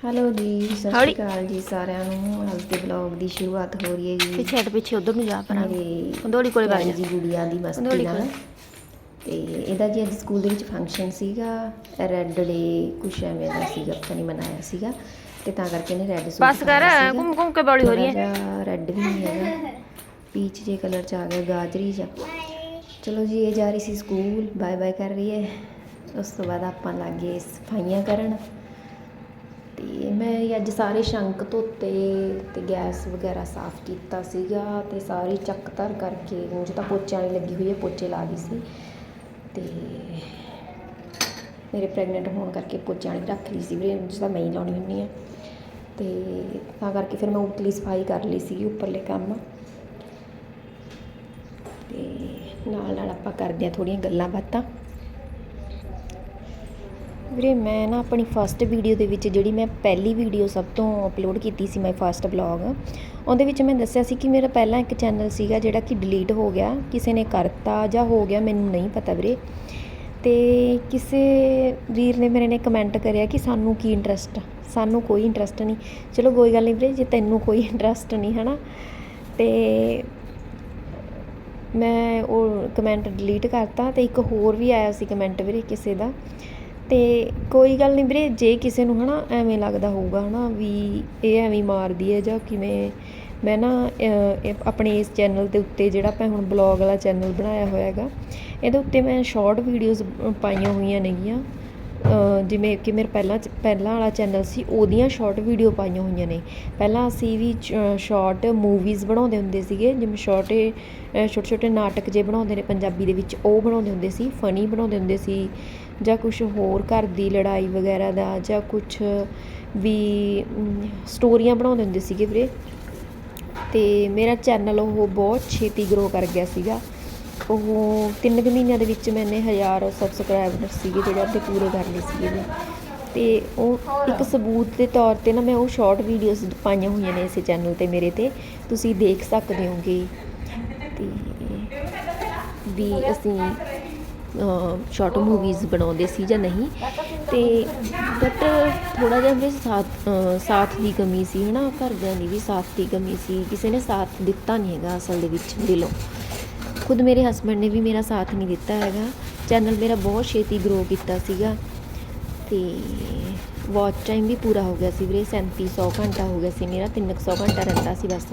Hello ਜੀ ਸਤਿ ਸ਼੍ਰੀ ਹੌਲੀ। ਅਕਾਲ ਜੀ ਸਾਰਿਆਂ ਨੂੰ। ਅੱਜ ਦੇ ਵਲੌਗ ਦੀ ਸ਼ੁਰੂਆਤ ਹੋ ਰਹੀ ਹੈ ਜੀ। ਪਿੱਛੇ ਹਟ ਪਿੱਛੇ ਉਧਰ ਨੂੰ ਜਾ ਪਰਾਂ ਮੇਰੇ ਕੋਲੇ ਪਿਆਰੀ ਜਾ। ਜੀ ਗੁੜੀਆ ਦੀ ਮਸਤੀ ਨਾਲ। ਕੋਲ। ਤੇ ਇਹਦਾ ਜੀ ਅੱਜ ਸਕੂਲ ਦੇ ਵਿੱਚ ਫੰਕਸ਼ਨ ਸੀਗਾ। ਰੈੱਡ ਡੇ ਕੁਛ ਐਵੇਂ ਦਾ ਸੀਗਾ ਪਤਾ ਨਹੀਂ ਮਨਾਇਆ ਸੀਗਾ। ਤੇ ਤਾਂ ਕਰਕੇ ਇਹਨੇ ਰੈੱਡ ਸੂਟ ਬਸ ਕਰ ਘੁੰਮ ਘੁੰਮ ਕੇ ਬੌਲੀ ਹੋ ਰਹੀ ਹੈ। ਰੈੱਡ ਵੀ ਨਹੀਂ ਹੈਗਾ। ਪੀਚ ਜੇ ਕਲਰ ਚ ਆ ਗਿਆ ਗਾਜਰੀ ਜਾ। ਚਲੋ ਜੀ ਇਹ ਜਾ ਰਹੀ ਸੀ ਸਕੂਲ। ਬਾਏ ਬਾਏ ਕਰ ਰਹੀ ਹੈ। ਉਸ ਤੋਂ ਬਾਅਦ ਆਪਾਂ ਲੱਗੇ ਸਫਾਈਆਂ ਕਰਨ। ਅਤੇ ਮੈਂ ਅੱਜ ਸਾਰੇ ਸ਼ੰਕ ਧੋਤੇ ਅਤੇ ਗੈਸ ਵਗੈਰਾ ਸਾਫ਼ ਕੀਤਾ ਸੀਗਾ ਅਤੇ ਸਾਰੀ ਚੱਕ ਧਰ ਕਰਕੇ ਉਂਝ ਤਾਂ ਪੋਚਿਆਂ ਵਾਲੀ ਲੱਗੀ ਹੋਈ ਹੈ ਪੋਚੇ ਲਾ ਗਈ ਸੀ ਅਤੇ ਮੇਰੇ ਪ੍ਰੈਗਨੈਂਟ ਹੋਣ ਕਰਕੇ ਪੋਚਿਆਂ ਵਾਲੀ ਰੱਖ ਲਈ ਸੀ ਵੀ ਉਂਝ ਤਾਂ ਮੈਂ ਹੀ ਲਾਉਣੀ ਹੁੰਦੀ ਹਾਂ ਅਤੇ ਤਾਂ ਕਰਕੇ ਫਿਰ ਮੈਂ ਉਤਲੀ ਸਫ਼ਾਈ ਕਰ ਲਈ ਸੀਗੀ ਉੱਪਰਲੇ ਕੰਮ। ਅਤੇ ਨਾਲ ਨਾਲ ਆਪਾਂ ਕਰਦੇ ਹਾਂ ਥੋੜ੍ਹੀਆਂ ਗੱਲਾਂ ਬਾਤਾਂ। ਵੀਰੇ, ਮੈਂ ਨਾ ਆਪਣੀ ਫਸਟ ਵੀਡੀਓ ਦੇ ਵਿੱਚ ਜਿਹੜੀ ਮੈਂ ਪਹਿਲੀ ਵੀਡੀਓ ਸਭ ਤੋਂ ਅਪਲੋਡ ਕੀਤੀ ਸੀ ਮਾਈ ਫਸਟ ਬਲੌਗ ਉਹਦੇ ਵਿੱਚ ਮੈਂ ਦੱਸਿਆ ਸੀ ਕਿ ਮੇਰਾ ਪਹਿਲਾਂ ਇੱਕ ਚੈਨਲ ਸੀਗਾ ਜਿਹੜਾ ਕਿ ਡਿਲੀਟ ਹੋ ਗਿਆ, ਕਿਸੇ ਨੇ ਕਰਤਾ ਜਾਂ ਹੋ ਗਿਆ, ਮੈਨੂੰ ਨਹੀਂ ਪਤਾ ਵੀਰੇ। ਤੇ ਕਿਸੇ ਵੀਰ ਨੇ ਮੇਰੇ ਨੇ ਕਮੈਂਟ ਕਰਿਆ ਕਿ ਸਾਨੂੰ ਕੀ ਇੰਟਰਸਟ ਸਾਨੂੰ ਕੋਈ ਇੰਟਰਸਟ ਨਹੀਂ। ਚਲੋ ਕੋਈ ਗੱਲ ਨਹੀਂ ਵੀਰੇ, ਜੇ ਤੈਨੂੰ ਕੋਈ ਇੰਟਰਸਟ ਨਹੀਂ, ਹਨਾ? ਤੇ ਮੈਂ ਉਹ ਕਮੈਂਟ ਡਿਲੀਟ ਕਰਤਾ ਤੇ ਇੱਕ ਹੋਰ ਵੀ ਆਇਆ ਸੀ ਕਮੈਂਟ ਵੀਰੇ ਕਿਸੇ ਦਾ। ਅਤੇ ਕੋਈ ਗੱਲ ਨਹੀਂ ਵੀਰੇ, ਜੇ ਕਿਸੇ ਨੂੰ ਹੈ ਨਾ ਐਵੇਂ ਲੱਗਦਾ ਹੋਊਗਾ ਹੈ ਨਾ ਵੀ ਇਹ ਐਵੇਂ ਮਾਰਦੀ ਹੈ ਜਾਂ ਕਿਵੇਂ, ਮੈਂ ਨਾ ਆਪਣੇ ਇਸ ਚੈਨਲ ਦੇ ਉੱਤੇ ਜਿਹੜਾ ਮੈਂ ਹੁਣ ਬਲੌਗ ਵਾਲਾ ਚੈਨਲ ਬਣਾਇਆ ਹੋਇਆ ਹੈਗਾ, ਇਹਦੇ ਉੱਤੇ ਮੈਂ ਸ਼ਾਰਟ ਵੀਡੀਓਜ਼ ਪਾਈਆਂ ਹੋਈਆਂ ਨੇਗੀਆਂ। ਜਿਵੇਂ ਕਿ ਮੇਰਾ ਪਹਿਲਾਂ ਚ- ਪਹਿਲਾਂ ਵਾਲਾ ਚੈਨਲ ਸੀ, ਉਹਦੀਆਂ ਸ਼ਾਰਟ ਵੀਡੀਓ ਪਾਈਆਂ ਹੋਈਆਂ ਨੇ। ਪਹਿਲਾਂ ਅਸੀਂ ਵੀ ਸ਼ਾਰਟ ਮੂਵੀਜ਼ ਬਣਾਉਂਦੇ ਹੁੰਦੇ ਸੀਗੇ, ਜਿਵੇਂ ਛੋਟੇ ਛੋਟੇ ਛੋਟੇ ਨਾਟਕ ਜੇ ਬਣਾਉਂਦੇ ਨੇ ਪੰਜਾਬੀ ਦੇ ਵਿੱਚ, ਉਹ ਬਣਾਉਂਦੇ ਹੁੰਦੇ ਸੀ ਫਨੀ ਬਣਾਉਂਦੇ ਹੁੰਦੇ ਸੀ। ਜਾਂ ਕੁਛ ਹੋਰ ਘਰ ਦੀ ਲੜਾਈ ਵਗੈਰਾ ਦਾ ਜਾਂ ਕੁਛ ਵੀ ਸਟੋਰੀਆਂ ਬਣਾਉਂਦੇ ਹੁੰਦੇ ਸੀਗੇ ਵੀਰੇ। ਅਤੇ ਮੇਰਾ ਚੈਨਲ ਉਹ ਬਹੁਤ ਛੇਤੀ ਗਰੋ ਕਰ ਗਿਆ ਸੀਗਾ। ਉਹ ਤਿੰਨ ਕੁ ਮਹੀਨਿਆਂ ਦੇ ਵਿੱਚ ਮੈਨੇ ਹਜ਼ਾਰ ਸਬਸਕ੍ਰਾਈਬਰ ਸੀਗੇ ਜਿਹੜੇ ਆਪਦੇ ਪੂਰੇ ਕਰ ਲਏ ਸੀਗੇ ਅਤੇ ਉਹ ਇੱਕ ਸਬੂਤ ਦੇ ਤੌਰ ਤੇ ਨਾ ਮੈਂ ਉਹ ਸ਼ਾਰਟ ਵੀਡੀਓਜ਼ ਪਾਈਆਂ ਹੋਈਆਂ ਨੇ ਇਸੇ ਚੈਨਲ ਤੇ ਮੇਰੇ ਤੇ। ਤੁਸੀਂ ਦੇਖ ਸਕਦੇ ਹੋਗੇ। ਤੇ ਵੀ ਅਸੀਂ ਸ਼ਾਰਟ ਮੂਵੀਜ਼ ਬਣਾਉਂਦੇ ਸੀ ਜਾਂ ਨਹੀਂ, ਤੇ ਬਟ ਥੋੜਾ ਜਿਹਾ ਵੀ ਸਾਥ ਸਾਥ ਦੀ ਕਮੀ ਸੀ, ਹਨਾ? ਘਰਦਿਆਂ ਦੀ ਵੀ ਸਾਥ ਦੀ ਕਮੀ ਸੀ, ਕਿਸੇ ਨੇ ਸਾਥ ਦਿੱਤਾ ਨਹੀਂ ਹੈਗਾ ਅਸਲ ਦੇ ਵਿੱਚ ਦਿਲੋਂ। ਖੁਦ ਮੇਰੇ ਹਸਬੰਡ ਨੇ ਵੀ ਮੇਰਾ ਸਾਥ ਨਹੀਂ ਦਿੱਤਾ ਹੈਗਾ। ਚੈਨਲ ਮੇਰਾ ਬਹੁਤ ਛੇਤੀ ਗਰੋ ਕੀਤਾ ਸੀਗਾ। ਤੇ ਵਾਚ ਟਾਈਮ ਵੀ ਪੂਰਾ ਹੋ ਗਿਆ ਸੀ ਵੀਰੇ 3700 ਘੰਟਾ ਹੋ ਗਿਆ ਸੀ ਮੇਰਾ 300 ਘੰਟਾ ਰਹਿੰਦਾ ਸੀ ਬਸ।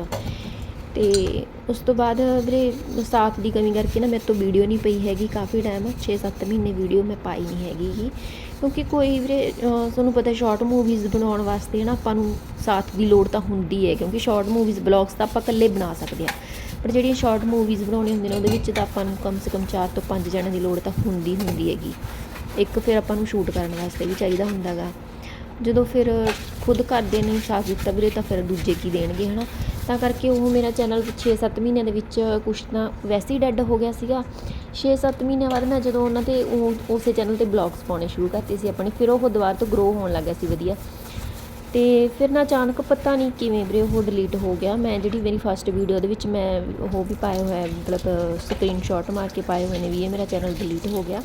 ਤੇ ਉਸ ਤੋਂ ਬਾਅਦ ਵੀਰੇ ਸਾਥ ਦੀ ਕਮੀ ਕਰਕੇ ਨਾ ਮੇਰੇ ਤੋਂ ਵੀਡੀਓ ਨਹੀਂ ਪਈ ਹੈਗੀ ਕਾਫੀ ਟਾਈਮ 6-7 ਮਹੀਨੇ ਵੀਡੀਓ ਮੈਂ ਪਾਈ ਨਹੀਂ ਹੈਗੀ ਗੀ। ਕਿਉਂਕਿ ਕੋਈ ਵੀਰੇ ਤੁਹਾਨੂੰ ਪਤਾ ਸ਼ਾਰਟ ਮੂਵੀਜ਼ ਬਣਾਉਣ ਵਾਸਤੇ ਨਾ ਆਪਾਂ ਨੂੰ ਸਾਥ ਦੀ ਲੋੜ ਤਾਂ ਹੁੰਦੀ ਹੈ, ਕਿਉਂਕਿ ਸ਼ਾਰਟ ਮੂਵੀਜ਼ ਬਲੌਗਸ ਤਾਂ ਆਪਾਂ ਇਕੱਲੇ ਬਣਾ ਸਕਦੇ ਹਾਂ। ਪਰ ਜਿਹੜੀਆਂ ਸ਼ਾਰਟ ਮੂਵੀਜ਼ ਬਣਾਉਣੀਆਂ ਹੁੰਦੀਆਂ ਨੇ, ਉਹਦੇ ਵਿੱਚ ਤਾਂ ਆਪਾਂ ਨੂੰ ਕਮ ਸੇ ਕਮ 4 ਤੋਂ 5 ਜਣਿਆਂ ਦੀ ਲੋੜ ਤਾਂ ਹੁੰਦੀ ਹੁੰਦੀ ਹੈਗੀ। ਇੱਕ ਫਿਰ ਆਪਾਂ ਨੂੰ ਸ਼ੂਟ ਕਰਨ ਵਾਸਤੇ ਵੀ ਚਾਹੀਦਾ ਹੁੰਦਾ ਗਾ ਜਦੋਂ ਫਿਰ ਖੁਦ ਕਰਦੇ ਨੇ ਸਾਥ ਦਿੱਤਾ ਵੀਰੇ, ਤਾਂ ਫਿਰ ਦੂਜੇ ਕੀ ਦੇਣਗੇ, ਹਨਾ? ਤਾਂ ਕਰਕੇ ਉਹ ਮੇਰਾ ਚੈਨਲ 6-7 ਮਹੀਨਿਆਂ ਦੇ ਵਿੱਚ ਕੁਛ ਤਾਂ ਵੈਸੇ ਹੀ ਡੈੱਡ ਹੋ ਗਿਆ ਸੀਗਾ। 6-7 ਮਹੀਨਿਆਂ ਬਾਅਦ ਮੈਂ ਜਦੋਂ ਉਹਨਾਂ ਤੇ ਉਹ ਉਸੇ ਚੈਨਲ ਤੇ ਬਲੌਗਸ ਪਾਉਣੇ ਸ਼ੁਰੂ ਕਰਤੇ ਸੀ ਆਪਣੇ, ਫਿਰ ਉਹ ਦੁਬਾਰਾ ਤੋਂ ਗਰੋ ਹੋਣ ਲੱਗਾ ਸੀ ਵਧੀਆ। ਤੇ ਫਿਰ ਨਾ ਅਚਾਨਕ ਪਤਾ ਨਹੀਂ ਕਿਵੇਂ ਵੀਰੇ ਉਹ ਡਿਲੀਟ ਹੋ ਗਿਆ। ਮੈਂ ਜਿਹੜੀ ਮੇਰੀ ਫਸਟ ਵੀਡੀਓ ਦੇ ਵਿੱਚ ਮੈਂ ਉਹ ਵੀ ਪਾਇਆ ਹੋਇਆ ਮਤਲਬ ਸਕਰੀਨਸ਼ਾਟ ਮਾਰ ਕੇ ਪਾਏ ਹੋਏ ਨੇ ਵੀ ਇਹ ਮੇਰਾ ਚੈਨਲ ਡਿਲੀਟ ਹੋ ਗਿਆ।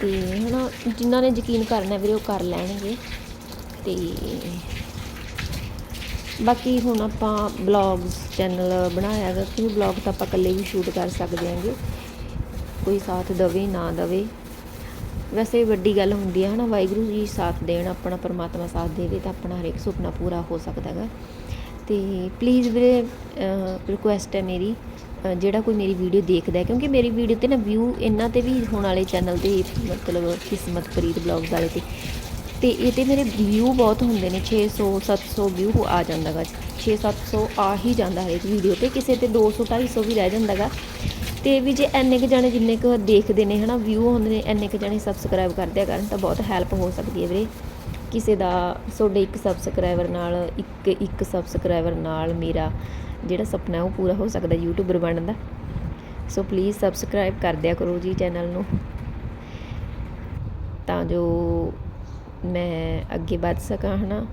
ਤੇ ਹਨਾ ਜਿਨ੍ਹਾਂ ਨੇ ਯਕੀਨ ਕਰਨਾ ਵੀਰੇ ਉਹ ਕਰ ਲੈਣਗੇ। ਤੇ ਬਾਕੀ ਹੁਣ ਆਪਾਂ ਬਲੌਗਸ ਚੈਨਲ ਬਣਾਇਆ ਹੈਗਾ ਕਿ ਬਲੌਗ ਤਾਂ ਆਪਾਂ ਇਕੱਲੇ ਵੀ ਸ਼ੂਟ ਕਰ ਸਕਦੇ ਹਾਂਗੇ। ਕੋਈ ਸਾਥ ਦਵੇ, ਨਾ ਦਵੇ। ਵੈਸੇ ਵੱਡੀ ਗੱਲ ਹੁੰਦੀ ਹੈ ਹਨਾ, ਵਾਹਿਗੁਰੂ ਜੀ ਸਾਥ ਦੇਣ, ਆਪਣਾ ਪਰਮਾਤਮਾ ਸਾਥ ਦੇਵੇ ਤਾਂ ਆਪਣਾ ਹਰੇਕ ਸੁਪਨਾ ਪੂਰਾ ਹੋ ਸਕਦਾ ਹੈਗਾ ਤੇ ਪਲੀਜ਼ ਵੀਰੇ ਰਿਕੁਐਸਟ ਹੈ ਮੇਰੀ ਜਿਹੜਾ ਕੋਈ ਮੇਰੀ ਵੀਡੀਓ ਦੇਖਦਾ ਕਿਉਂਕਿ ਮੇਰੀ ਵੀਡੀਓ ਤੇ ਨਾ ਵਿਊ ਇਹਨਾਂ ਤੇ ਵੀ ਹੋਣ ਵਾਲੇ ਚੈਨਲ ਤੇ ਮਤਲਬ ਕਿਸਮਤ ਪ੍ਰੀਤ ਬਲੌਗਸ ਵਾਲੇ ਤੇ। ਤੇ ਇਹ ਤੇ ਮੇਰੇ ਵਿਊ ਬਹੁਤ ਹੁੰਦੇ ਨੇ 600 700 ਵਿਊ ਆ ਜਾਂਦਾ ਗਾ। 6 700 ਆ ਹੀ ਜਾਂਦਾ ਹਰੇਕ ਵੀਡੀਓ ਤੇ, ਕਿਸੇ ਤੇ 200 250 ਵੀ ਰਹਿ ਜਾਂਦਾ ਗਾ। ਤੇ ਵੀ ਜੇ ਐਨੇ ਕੁ ਜਾਣੇ ਜਿੰਨੇ ਕੁ ਦੇਖਦੇ ਨੇ, ਹਨਾ ਵਿਊ ਹੁੰਦੇ ਨੇ ਐਨੇ ਕੁ ਜਾਣੇ ਸਬਸਕ੍ਰਾਈਬ ਕਰਦੇ ਆ ਕਰਨ, ਤਾਂ ਬਹੁਤ ਹੈਲਪ ਹੋ ਸਕਦੀ ਹੈ ਵੀਰੇ। ਕਿਸੇ ਦਾ, ਤੁਹਾਡੇ ਇੱਕ ਸਬਸਕ੍ਰਾਈਬਰ ਨਾਲ, ਇੱਕ ਇੱਕ ਸਬਸਕ੍ਰਾਈਬਰ ਨਾਲ ਮੇਰਾ ਜਿਹੜਾ ਸੁਪਨਾ ਹੈ ਉਹ ਪੂਰਾ ਹੋ ਸਕਦਾ ਯੂਟਿਊਬਰ ਬਣਨ ਦਾ। ਸੋ ਪਲੀਜ਼ ਸਬਸਕ੍ਰਾਈਬ ਕਰ ਦਿਆ ਕਰੋ ਜੀ ਚੈਨਲ ਨੂੰ। ਤਾਂ ਜੋ ਮੈਂ ਅੱਗੇ ਵੱਧ ਸਕਾਂ ਹੈ ਨਾ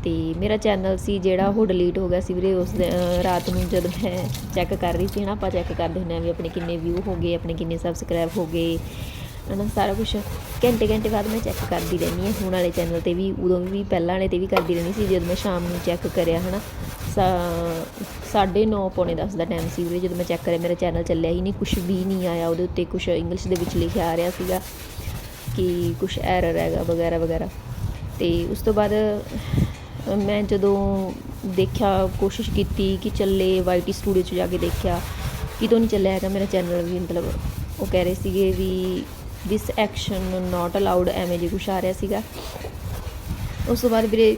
ਅਤੇ ਮੇਰਾ ਚੈਨਲ ਸੀ ਜਿਹੜਾ ਉਹ ਡਿਲੀਟ ਹੋ ਗਿਆ ਸੀ ਵੀਰੇ, ਉਸ ਦਿਨ- ਰਾਤ ਨੂੰ ਜਦ ਮੈਂ ਚੈੱਕ ਕਰ ਰਹੀ ਸੀ ਹੈ ਨਾ ਆਪਾਂ ਚੈੱਕ ਕਰਦੇ ਹੁੰਦੇ ਆ ਵੀ ਆਪਣੇ ਕਿੰਨੇ ਵਿਊ ਹੋ ਗਏ, ਆਪਣੇ ਕਿੰਨੇ ਸਬਸਕ੍ਰਾਈਬ ਹੋ ਗਏ, ਹਨਾ? ਸਾਰਾ ਕੁਝ ਘੰਟੇ ਘੰਟੇ ਬਾਅਦ ਮੈਂ ਚੈੱਕ ਕਰਦੀ ਰਹਿੰਦੀ ਹਾਂ ਹੁਣ ਵਾਲੇ ਚੈਨਲ ਤੇ ਵੀ, ਉਦੋਂ ਵੀ ਪਹਿਲਾਂ ਵਾਲੇ ਤੇ ਵੀ ਕਰਦੀ ਰਹਿੰਦੀ ਸੀ ਜਦੋਂ ਮੈਂ ਸ਼ਾਮ ਨੂੰ ਚੈੱਕ ਕਰਿਆ, ਹਨਾ? ਸਾ- ਸਾਢੇ ਨੌ, ਪੌਣੇ 10 ਦਾ ਟਾਈਮ ਸੀ ਵੀਰੇ, ਜਦੋਂ ਮੈਂ ਚੈੱਕ ਕਰਿਆ, ਮੇਰਾ ਚੈਨਲ ਚੱਲਿਆ ਹੀ ਨਹੀਂ ਕੁਝ ਵੀ ਨਹੀਂ ਆਇਆ, ਉਹਦੇ ਉੱਤੇ ਕੁਝ ਇੰਗਲਿਸ਼ ਦੇ ਵਿੱਚ ਲਿਖਿਆ ਆ ਰਿਹਾ ਸੀਗਾ। ਕਿ ਕੁਝ ਐਰਰ ਹੈਗਾ ਵਗੈਰਾ ਵਗੈਰਾ। ਤੇ ਉਸ ਤੋਂ ਬਾਅਦ ਮੈਂ ਜਦੋਂ ਦੇਖਿਆ, ਕੋਸ਼ਿਸ਼ ਕੀਤੀ ਕਿ ਚੱਲੇ ਵਾਈਟੀ ਸਟੂਡੀਓ 'ਚ ਜਾ ਕੇ ਦੇਖਿਆ ਕਿਤੋਂ ਨਹੀਂ ਚੱਲਿਆ ਹੈਗਾ ਮੇਰਾ ਚੈਨਲ ਵੀ, ਮਤਲਬ ਉਹ ਕਹਿ ਰਹੇ ਸੀਗੇ ਵੀ ਦਿਸ ਐਕਸ਼ਨ ਨਾਟ ਅਲਾਉਡ ਐਵੇਂ ਜੇ ਕੁਛ ਆ ਰਿਹਾ ਸੀਗਾ। ਉਸ ਤੋਂ ਬਾਅਦ ਵੀਰੇ,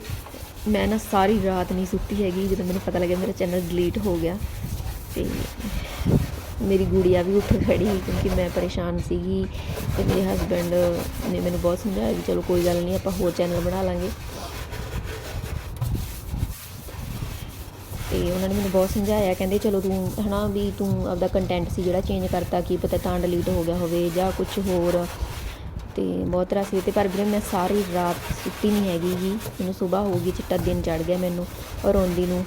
ਮੈਂ ਨਾ ਸਾਰੀ ਰਾਤ ਨਹੀਂ ਸੁੱਤੀ ਹੈਗੀ, ਜਦੋਂ ਮੈਨੂੰ ਪਤਾ ਲੱਗਿਆ ਮੇਰਾ ਚੈਨਲ ਡਿਲੀਟ ਹੋ ਗਿਆ। ਤੇ ਮੇਰੀ ਗੁੜੀਆ ਵੀ ਉੱਠ ਖੜੀ ਕਿਉਂਕਿ ਮੈਂ ਪਰੇਸ਼ਾਨ ਸੀਗੀ ਤੇ ਮੇਰੇ ਹਸਬੰਡ ਨੇ ਮੈਨੂੰ ਬਹੁਤ ਸਮਝਾਇਆ ਵੀ ਚਲੋ ਕੋਈ ਗੱਲ ਨਹੀਂ, ਆਪਾਂ ਹੋਰ ਚੈਨਲ ਬਣਾ ਲਾਂਗੇ। ਤੇ ਉਹਨਾਂ ਨੇ ਮੈਨੂੰ ਬਹੁਤ ਸਮਝਾਇਆ, ਕਹਿੰਦੇ ਚਲੋ ਤੂੰ ਹਨਾ ਵੀ ਤੂੰ ਆਪਦਾ ਕੰਟੈਂਟ ਸੀ ਜਿਹੜਾ ਚੇਂਜ ਕਰਤਾ, ਕੀ ਪਤਾ ਤਾਂ ਡਿਲੀਟ ਹੋ ਗਿਆ ਹੋਵੇ ਜਾਂ ਕੁਝ ਹੋਰ। ਤੇ ਬਹੁਤ ਤਰ੍ਹਾਂ ਸੀ ਤੇ ਪਰ ਵੀਰੇ ਮੈਂ ਸਾਰੀ ਰਾਤ ਸੁੱਤੀ ਨਹੀਂ ਹੈਗੀ ਗੀ। ਮੈਨੂੰ ਸਵੇਰ ਹੋ ਗਈ, ਚਿੱਟਾ ਦਿਨ ਚੜ ਗਿਆ ਮੈਨੂੰ ਔਰ ਰੋਂਦੀ ਨੂੰ।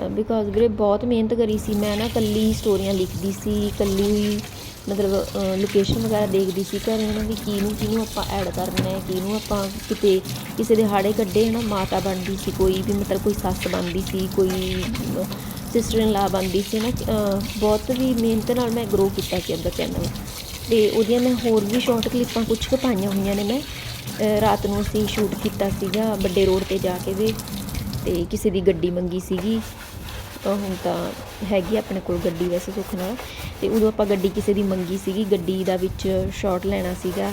ਬਿਕੋਜ਼ ਵੀਰੇ ਬਹੁਤ ਮਿਹਨਤ ਕਰੀ ਸੀ। ਮੈਂ ਨਾ ਕੱਲੀ ਸਟੋਰੀਆਂ ਲਿਖਦੀ ਸੀ ਕੱਲੀ ਮਤਲਬ ਲੋਕੇਸ਼ਨ ਵਗੈਰਾ ਦੇਖਦੀ ਸੀ। ਘਰੇ ਨਾ ਵੀ ਕਿਹਨੂੰ ਕਿਹਨੂੰ ਆਪਾਂ ਐਡ ਕਰਨਾ ਹੈ, ਕਿਹਨੂੰ ਆਪਾਂ ਕਿਤੇ ਕਿਸੇ ਦੇ ਹਾੜੇ ਕੱਢੇ ਨਾ, ਮਾਤਾ ਬਣਦੀ ਸੀ ਕੋਈ ਵੀ, ਮਤਲਬ ਕੋਈ ਸੱਸ ਬਣਦੀ ਸੀ, ਕੋਈ ਸਿਸਟਰ ਇਨ ਲਾ ਬਣਦੀ ਸੀ ਨਾ ਬਹੁਤ ਵੀ ਮਿਹਨਤ ਨਾਲ ਮੈਂ ਗਰੋ ਕੀਤਾ ਸੀ ਆਪਦਾ ਚੈਨਲ ਤੇ ਉਹਦੀਆਂ ਮੈਂ ਹੋਰ ਵੀ ਸ਼ਾਰਟ ਕਲਿੱਪਾਂ ਕੁਝ ਕੁ ਪਾਈਆਂ ਹੋਈਆਂ ਨੇ ਮੈਂ। ਰਾਤ ਨੂੰ ਅਸੀਂ ਸ਼ੂਟ ਕੀਤਾ ਸੀਗਾ, ਵੱਡੇ ਰੋਡ ਤੇ ਜਾ ਕੇ ਵੀ। ਤੇ ਕਿਸੇ ਦੀ ਗੱਡੀ ਮੰਗੀ ਸੀਗੀ। ਹੁਣ ਤਾਂ ਹੈਗੀ ਆਪਣੇ ਕੋਲ ਗੱਡੀ ਵੈਸੇ ਸੁੱਖ ਨਾਲ। ਤੇ ਉਦੋਂ ਆਪਾਂ ਗੱਡੀ ਕਿਸੇ ਦੀ ਮੰਗੀ ਸੀਗੀ, ਗੱਡੀ ਦਾ ਵਿੱਚ ਸ਼ਾਟ ਲੈਣਾ ਸੀਗਾ।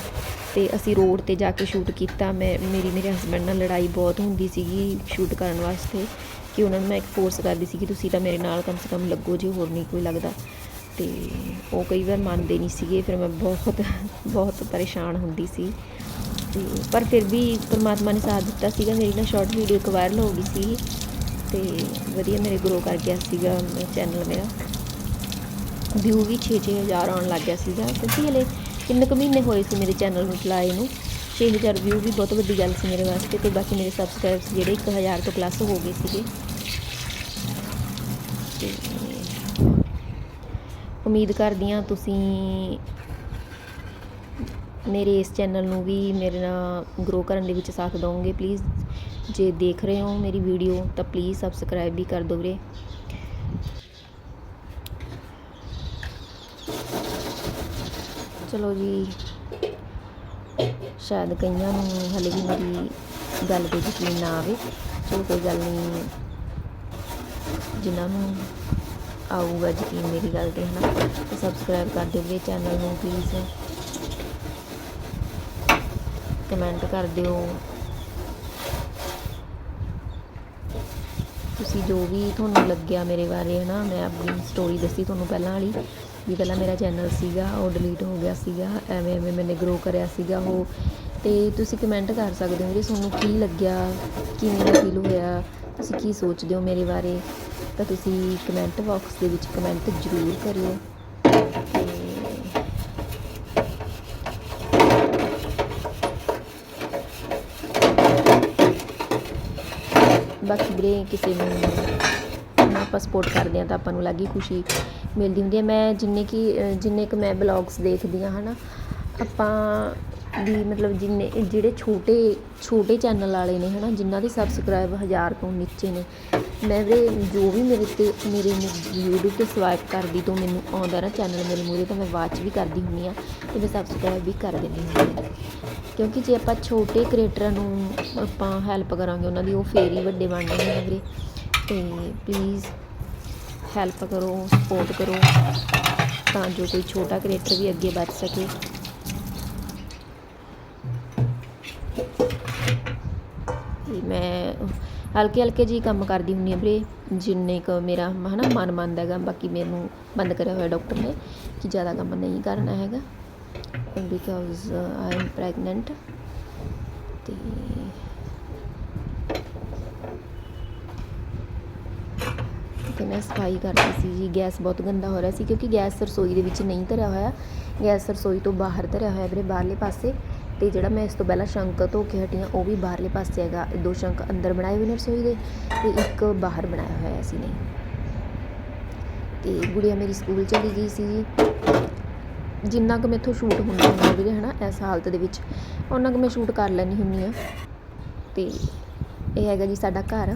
ਤੇ ਅਸੀਂ ਰੋਡ ਤੇ ਜਾ ਕੇ ਸ਼ੂਟ ਕੀਤਾ। ਮੈਂ, ਮੇਰੀ, ਮੇਰੇ ਹਸਬੰਡ ਨਾਲ ਲੜਾਈ ਬਹੁਤ ਹੁੰਦੀ ਸੀਗੀ ਸ਼ੂਟ ਕਰਨ ਵਾਸਤੇ ਕਿ ਉਹਨਾਂ ਨੂੰ ਮੈਂ ਇੱਕ ਫੋਰਸ ਕਰਦੀ ਸੀ ਕਿ ਤੁਸੀਂ ਤਾਂ ਮੇਰੇ ਨਾਲ ਕਮ ਸੇ ਕਮ ਲੱਗੋ ਜੇ, ਹੋਰ ਨਹੀਂ ਕੋਈ ਲੱਗਦਾ। ਤੇ ਉਹ ਕਈ ਵਾਰ ਮੰਨਦੇ ਨਹੀਂ ਸੀਗੇ। ਫਿਰ ਮੈਂ ਬਹੁਤ ਬਹੁਤ ਪਰੇਸ਼ਾਨ ਹੁੰਦੀ ਸੀ। ਤੇ ਪਰ ਫਿਰ ਵੀ ਪਰਮਾਤਮਾ ਨੇ ਸਾਥ ਦਿੱਤਾ ਸੀਗਾ। ਮੇਰੀ ਨਾ ਸ਼ਾਰਟ ਵੀਡੀਓ ਇੱਕ ਵਾਇਰਲ ਹੋ ਗਈ ਸੀ। ਤੇ ਵਧੀਆ ਮੇਰੇ ਗਰੋ ਕਰ ਗਿਆ ਸੀਗਾ ਚੈਨਲ ਮੇਰਾ। ਵਿਊ ਵੀ 6-6000 ਆਉਣ ਲੱਗ ਗਿਆ ਸੀਗਾ। ਕਿਉਂਕਿ ਹਲੇ ਕਿੰਨੇ ਕੁ ਮਹੀਨੇ ਹੋਏ ਸੀ ਮੇਰੇ ਚੈਨਲ ਨੂੰ ਚਲਾਏ ਨੂੰ। 6000 ਵਿਊ ਵੀ ਬਹੁਤ ਵੱਡੀ ਗੱਲ ਸੀ ਮੇਰੇ ਵਾਸਤੇ ਤੇ ਬਾਕੀ ਮੇਰੇ ਸਬਸਕ੍ਰਾਈਬਸ ਜਿਹੜੇ 1000 ਤੋਂ ਪਲੱਸ ਹੋ ਗਏ ਸੀਗੇ। ਤੇ ਉਮੀਦ ਕਰਦੀ ਹਾਂ ਤੁਸੀਂ ਮੇਰੇ ਇਸ ਚੈਨਲ ਨੂੰ ਵੀ ਮੇਰੇ ਨਾਲ ਗਰੋ ਕਰਨ ਦੇ ਵਿੱਚ ਸਾਥ ਦਿਓਗੇ ਪਲੀਜ਼ ਜੇ ਦੇਖ ਰਹੇ ਹੋ ਮੇਰੀ ਵੀਡੀਓ, ਤਾਂ ਪਲੀਜ਼ ਸਬਸਕ੍ਰਾਈਬ ਵੀ ਕਰ ਦਿਓ ਵੀਰੇ। ਚਲੋ ਜੀ, ਸ਼ਾਇਦ ਕਈਆਂ ਨੂੰ ਹਲੇ ਵੀ ਮੇਰੀ ਗੱਲ ਤੇ ਯਕੀਨ ਨਾ ਆਵੇ। ਚਲੋ ਕੋਈ ਗੱਲ ਨਹੀਂ। ਜਿਨ੍ਹਾਂ ਨੂੰ ਆਊਗਾ ਯਕੀਨ ਮੇਰੀ ਗੱਲ ਤੇ, ਹਨਾ? ਤੇ ਸਬਸਕ੍ਰਾਈਬ ਕਰ ਦਿਓ ਵੀਰੇ ਚੈਨਲ ਨੂੰ ਪਲੀਜ਼ ਕਮੈਂਟ ਕਰ ਦਿਓ। ਤੁਸੀਂ ਜੋ ਵੀ ਤੁਹਾਨੂੰ ਲੱਗਿਆ ਮੇਰੇ ਬਾਰੇ, ਹਨਾ, ਮੈਂ ਆਪਣੀ ਸਟੋਰੀ ਦੱਸੀ ਤੁਹਾਨੂੰ ਪਹਿਲਾਂ ਵਾਲੀ, ਵੀ ਪਹਿਲਾਂ ਮੇਰਾ ਚੈਨਲ ਸੀਗਾ, ਉਹ ਡਿਲੀਟ ਹੋ ਗਿਆ ਸੀਗਾ, ਐਵੇਂ ਐਵੇਂ ਮੈਨੇ ਗਰੋ ਕਰਿਆ ਸੀਗਾ ਉਹ। ਤੇ ਤੁਸੀਂ ਕਮੈਂਟ ਕਰ ਸਕਦੇ ਹੋ ਵੀ ਤੁਹਾਨੂੰ ਕੀ ਲੱਗਿਆ, ਕਿਵੇਂ ਫੀਲ ਹੋਇਆ, ਤੁਸੀਂ ਕੀ ਸੋਚਦੇ ਹੋ ਮੇਰੇ ਬਾਰੇ? ਤਾਂ ਤੁਸੀਂ ਕਮੈਂਟ ਬਾਕਸ ਦੇ ਵਿੱਚ ਕਮੈਂਟ ਜ਼ਰੂਰ ਕਰਿਓ ਤੇ ਬਾਕੀ ਵੀਰੇ ਕਿਸੇ ਨੂੰ ਆਪਾਂ ਸਪੋਰਟ ਕਰਦੇ ਆ ਤਾਂ ਆਪਾਂ ਨੂੰ ਲੱਗੀ ਖੁਸ਼ੀ ਮਿਲਦੀ ਹੁੰਦੀ ਹੈ। ਮੈਂ ਜਿੰਨੇ ਕਿ ਜਿੰਨੇ ਕਿ ਮੈਂ ਬਲੌਗਸ ਦੇਖਦੀ ਆ ਹਨਾ, ਆਪਾਂ ਵੀ ਮਤਲਬ ਜਿੰਨੇ, ਜਿਹੜੇ ਛੋਟੇ ਛੋਟੇ ਚੈਨਲ ਵਾਲੇ ਨੇ, ਹਨਾ, ਜਿਨ੍ਹਾਂ ਦੇ ਸਬਸਕ੍ਰਾਈਬ ਹਜ਼ਾਰ ਤੋਂ ਨੀਚੇ ਨੇ ਮੈਂ ਵੀਰੇ ਜੋ ਵੀ ਮੇਰੇ ਤੇ, ਮੇਰੇ YouTube ਤੇ ਸਵਾਈਪ ਕਰਦੀ ਤੋਂ, ਮੈਨੂੰ ਆਉਂਦਾ ਨਾ ਚੈਨਲ ਮੇਰੇ ਮੂਹਰੇ, ਤਾਂ ਮੈਂ ਵਾਚ ਵੀ ਕਰਦੀ ਹੁੰਦੀ ਆ ਤੇ ਮੈਂ ਸਬਸਕ੍ਰਾਈਬ ਵੀ ਕਰ ਦਿੰਦੀ ਹੁੰਦੀ ਹਾਂ। ਕਿਉਂਕਿ ਜੇ ਆਪਾਂ ਛੋਟੇ ਕ੍ਰੀਏਟਰਾਂ ਨੂੰ ਆਪਾਂ ਹੈਲਪ ਕਰਾਂਗੇ, ਉਹਨਾਂ ਦੀ ਉਹ ਫੇਰ ਹੀ ਵੱਡੇ ਬਣਨਗੇ ਨਾ ਵੀਰੇ। ਤੇ ਪਲੀਜ਼ ਹੈਲਪ ਕਰੋ ਸਪੋਰਟ ਕਰੋ, ਤਾਂ ਜੋ ਕੋਈ ਛੋਟਾ ਕ੍ਰੀਏਟਰ ਵੀ ਅੱਗੇ ਵੱਧ ਸਕੇ। ਮੈਂ ਹਲਕੇ ਹਲਕੇ ਜੀ ਕੰਮ ਕਰਦੀ ਹੁੰਦੀ ਹਾਂ ਵੀਰੇ ਜਿੰਨੇ ਕ ਮੇਰਾ ਹਨਾ ਮਨ ਮੰਨਦਾ ਹੈਗਾ, ਬਾਕੀ ਮੈਨੂੰ ਬੰਦ ਕਰਿਆ ਹੋਇਆ ਡਾਕਟਰ ਨੇ ਕਿ ਜ਼ਿਆਦਾ ਕੰਮ ਨਹੀਂ ਕਰਨਾ ਹੈਗਾ ਬਿਕਾਜ਼ ਆਈ ਐਮ ਪ੍ਰੈਗਨੈਂਟ ਤੇ ਤੇ ਮੈਂ ਸਫ਼ਾਈ ਕਰਦੀ ਸੀ ਜੀ, ਗੈਸ ਬਹੁਤ ਗੰਦਾ ਹੋ ਰਿਹਾ ਸੀ ਕਿਉਂਕਿ ਗੈਸ ਰਸੋਈ ਦੇ ਵਿੱਚ ਨਹੀਂ ਧਰਿਆ ਹੋਇਆ, ਗੈਸ ਰਸੋਈ ਤੋਂ ਬਾਹਰ ਧਰਿਆ ਹੋਇਆ ਵੀਰੇ, ਬਾਹਰਲੇ ਪਾਸੇ। ਅਤੇ ਜਿਹੜਾ ਮੈਂ ਇਸ ਤੋਂ ਪਹਿਲਾਂ ਸ਼ੰਕ ਧੋ ਕੇ ਹਟੀ ਹਾਂ, ਉਹ ਵੀ ਬਾਹਰਲੇ ਪਾਸੇ ਹੈਗਾ। ਦੋ ਸ਼ੰਕ ਅੰਦਰ ਬਣਾਏ ਹੋਏ ਨੇ ਰਸੋਈ ਦੇ ਅਤੇ ਇੱਕ ਬਾਹਰ ਬਣਾਇਆ ਹੋਇਆ ਸੀ ਨੇ। ਤੇ ਗੁੜੀਆ ਮੇਰੀ ਸਕੂਲ ਚਲੀ ਗਈ ਸੀ। ਜੀ ਜਿੰਨਾ ਕੁ ਮੈਥੋਂ ਸ਼ੂਟ ਹੁੰਦਾ ਹੁੰਦਾ ਵੀਰੇ, ਹਨਾ, ਇਸ ਹਾਲਤ ਦੇ ਵਿੱਚ ਉਹਨਾਂ ਕੁ ਮੈਂ ਸ਼ੂਟ ਕਰ ਲੈਂਦੀ ਹੁੰਦੀ ਆ ਤੇ ਇਹ ਹੈਗਾ ਜੀ ਸਾਡਾ ਘਰ।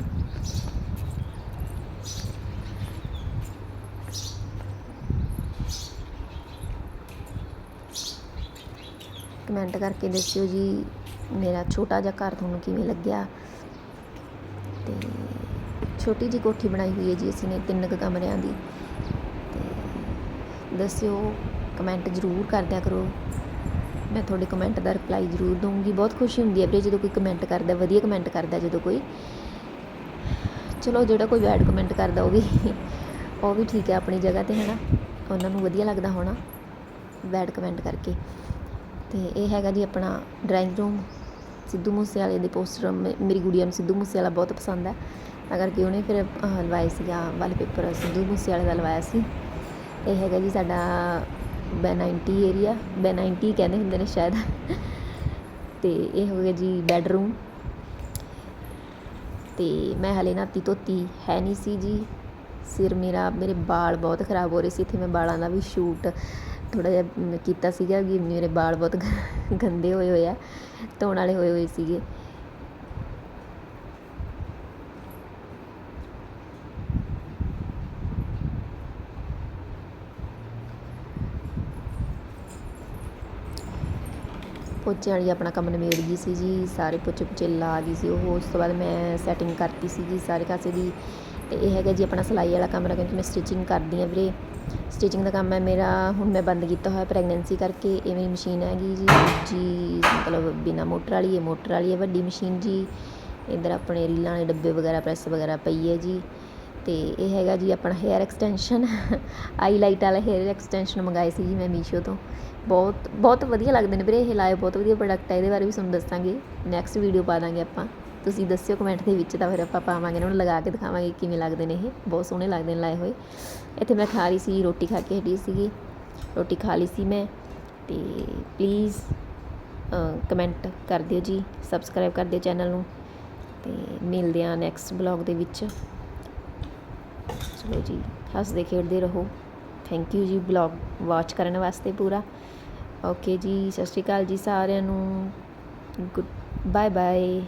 ਕਮੈਂਟ ਕਰਕੇ ਦੱਸਿਓ ਜੀ, ਮੇਰਾ ਛੋਟਾ ਜਿਹਾ ਘਰ ਤੁਹਾਨੂੰ ਕਿਵੇਂ ਲੱਗਿਆ? ਤੇ ਛੋਟੀ ਜੀ ਕੋਠੀ ਬਣਾਈ ਹੋਈ ਹੈ ਜੀ ਅਸੀਂ ਨੇ, ਤਿੰਨ ਕੁ ਕਮਰਿਆਂ ਦੀ। ਤੇ ਦੱਸਿਓ, ਕਮੈਂਟ ਜ਼ਰੂਰ ਕਰਦਿਆ ਕਰੋ। ਮੈਂ ਤੁਹਾਡੇ ਕਮੈਂਟ ਦਾ ਰਿਪਲਾਈ ਜ਼ਰੂਰ ਦਊਂਗੀ। ਬਹੁਤ ਖੁਸ਼ੀ ਹੁੰਦੀ ਹੈ ਵੀਰੇ ਜਦੋਂ ਕੋਈ ਕਮੈਂਟ ਕਰਦਾ, ਵਧੀਆ ਕਮੈਂਟ ਕਰਦਾ ਜਦੋਂ ਕੋਈ। ਚਲੋ, ਜਿਹੜਾ ਕੋਈ ਬੈਡ ਕਮੈਂਟ ਕਰਦਾ ਉਹ ਵੀ ਉਹ ਵੀ ਠੀਕ ਹੈ ਆਪਣੀ ਜਗ੍ਹਾ ਤੇ ਹੈ ਨਾ ਉਹਨਾਂ ਨੂੰ ਵਧੀਆ ਲੱਗਦਾ ਹੋਣਾ ਬੈਡ ਕਮੈਂਟ ਕਰਕੇ। ਅਤੇ ਇਹ ਹੈਗਾ ਜੀ ਆਪਣਾ ਡਰਾਇੰਗ ਰੂਮ। ਸਿੱਧੂ ਮੂਸੇਵਾਲੇ ਦੇ ਪੋਸਟਰ ਮੇ, ਮੇਰੀ ਗੁੜੀਆ ਨੂੰ ਸਿੱਧੂ ਮੂਸੇਵਾਲਾ ਬਹੁਤ ਪਸੰਦ ਹੈ। ਤਾਂ ਕਰਕੇ ਉਹਨੇ ਫਿਰ ਲਵਾਏ ਸੀਗਾ ਵਾਲਪੇਪਰ, ਸਿੱਧੂ ਮੂਸੇਵਾਲੇ ਦਾ ਲਵਾਇਆ ਸੀ। ਇਹ ਹੈਗਾ ਜੀ ਸਾਡਾ ਬੈ 90 ਏਰੀਆ। ਬੈ 90 ਕਹਿੰਦੇ ਹੁੰਦੇ ਨੇ ਸ਼ਾਇਦ। ਤੇ ਇਹ ਹੋ ਗਿਆ ਜੀ ਬੈਡਰੂਮ। ਤੇ ਮੈਂ ਹਲੇ ਨਾਤੀ ਧੋਤੀ ਹੈ ਨਹੀਂ ਸੀ ਜੀ। ਸਿਰ ਮੇਰਾ, ਮੇਰੇ ਵਾਲ ਬਹੁਤ ਖਰਾਬ ਹੋ ਰਹੇ ਸੀ। ਇੱਥੇ ਮੈਂ ਵਾਲਾਂ ਦਾ ਵੀ ਸ਼ੂਟ ਥੋੜ੍ਹਾ ਜਿਹਾ ਕੀਤਾ ਸੀਗਾ ਕਿ ਮੇਰੇ ਵਾਲ ਬਹੁਤ ਗ- ਗੰਦੇ ਹੋਏ ਹੋਏ ਆ, ਧੋਣ ਵਾਲੇ ਹੋਏ ਹੋਏ ਸੀਗੇ। ਪੋਚੇ ਵਾਲੀ ਆਪਣਾ ਕੰਮ ਨਿਬੇੜ ਗਈ ਸੀ ਜੀ, ਸਾਰੇ ਪੋਚੇ ਪੁਚੇ ਲਾ ਗਈ ਸੀ। ਉਹ ਉਸ ਤੋਂ ਬਾਅਦ ਮੈਂ ਸੈਟਿੰਗ ਕਰਤੀ ਸੀਗੀ ਸਾਰੇ ਕਾਸੇ ਦੀ। ਤੇ ਇਹ ਹੈਗਾ ਜੀ ਆਪਣਾ ਸਿਲਾਈ ਵਾਲਾ ਕਮਰਾ ਕਿਉਂਕਿ ਮੈਂ ਸਟਿਚਿੰਗ ਕਰਦੀ ਆ ਵੀਰੇ। ਸਟਿਚਿੰਗ ਦਾ ਕੰਮ ਹੈ ਮੇਰਾ, ਹੁਣ ਮੈਂ ਬੰਦ ਕੀਤਾ ਹੋਇਆ ਪ੍ਰੈਗਨੈਂਸੀ ਕਰਕੇ ਇਹ ਮੇਰੀ ਮਸ਼ੀਨ ਹੈਗੀ ਜੀ ਜੀ ਮਤਲਬ ਬਿਨਾ ਮੋਟਰ ਵਾਲੀ ਹੈ ਮੋਟਰ ਵਾਲੀ ਹੈ, ਵੱਡੀ ਮਸ਼ੀਨ ਜੀ। ਇੱਧਰ ਆਪਣੇ ਰੀਲਾਂ ਵਾਲੇ ਡੱਬੇ ਵਗੈਰਾ, ਪ੍ਰੈਸ ਵਗੈਰਾ ਪਈ ਹੈ ਜੀ। ਤੇ ਇਹ ਹੈਗਾ ਜੀ ਆਪਣਾ ਹੇਅਰ ਐਕਸਟੈਂਸ਼ਨ ਆਈਲਾਈਟ ਵਾਲਾ ਹੇਅਰ ਐਕਸਟੈਂਸ਼ਨ ਮੰਗਾਏ ਸੀ ਜੀ ਮੈਂ ਮੀਸ਼ੋ ਤੋਂ। ਬਹੁਤ ਬਹੁਤ ਵਧੀਆ ਲੱਗਦੇ ਨੇ ਵੀਰੇ, ਇਹ ਲਾਏ ਬਹੁਤ ਵਧੀਆ ਪ੍ਰੋਡਕਟ ਹੈ, ਇਹਦੇ ਬਾਰੇ ਵੀ ਤੁਹਾਨੂੰ ਦੱਸਾਂਗੇ। ਨੈਕਸਟ ਵੀਡੀਓ ਪਾ ਦਾਂਗੇ ਆਪਾਂ। ਤੁਸੀਂ ਦੱਸਿਓ ਕਮੈਂਟ ਦੇ ਵਿੱਚ, ਤਾਂ ਫਿਰ ਆਪਾਂ ਪਾਵਾਂਗੇ ਇਹਨਾਂ ਨੂੰ ਲਗਾ ਕੇ ਦਿਖਾਵਾਂਗੇ ਕਿਵੇਂ ਲੱਗਦੇ ਨੇ ਇਹ। ਬਹੁਤ ਸੋਹਣੇ ਲੱਗਦੇ ਨੇ ਲਾਏ ਹੋਏ। ਇੱਥੇ ਮੈਂ ਖਾ ਰਹੀ ਸੀ, ਰੋਟੀ ਖਾ ਕੇ ਹਟੀ ਸੀਗੀ। ਰੋਟੀ ਖਾ ਲਈ ਸੀ ਮੈਂ। ਤੇ ਪਲੀਜ਼ ਕਮੈਂਟ ਕਰ ਦਿਓ ਜੀ ਸਬਸਕ੍ਰਾਈਬ ਕਰ ਦਿਓ ਚੈਨਲ ਨੂੰ। ਤੇ ਮਿਲਦੇ ਆ ਨੈਕਸਟ ਬਲੌਗ ਦੇ ਵਿੱਚ। ਚਲੋ ਜੀ, ਹੱਸਦੇ ਖੇਡਦੇ ਰਹੋ। ਥੈਂਕ ਯੂ ਜੀ ਬਲੌਗ ਵਾਚ ਕਰਨ ਵਾਸਤੇ ਪੂਰਾ। ਓਕੇ ਜੀ, ਸਤਿ ਸ਼੍ਰੀ ਅਕਾਲ ਜੀ ਸਾਰਿਆਂ ਨੂੰ। Good bye bye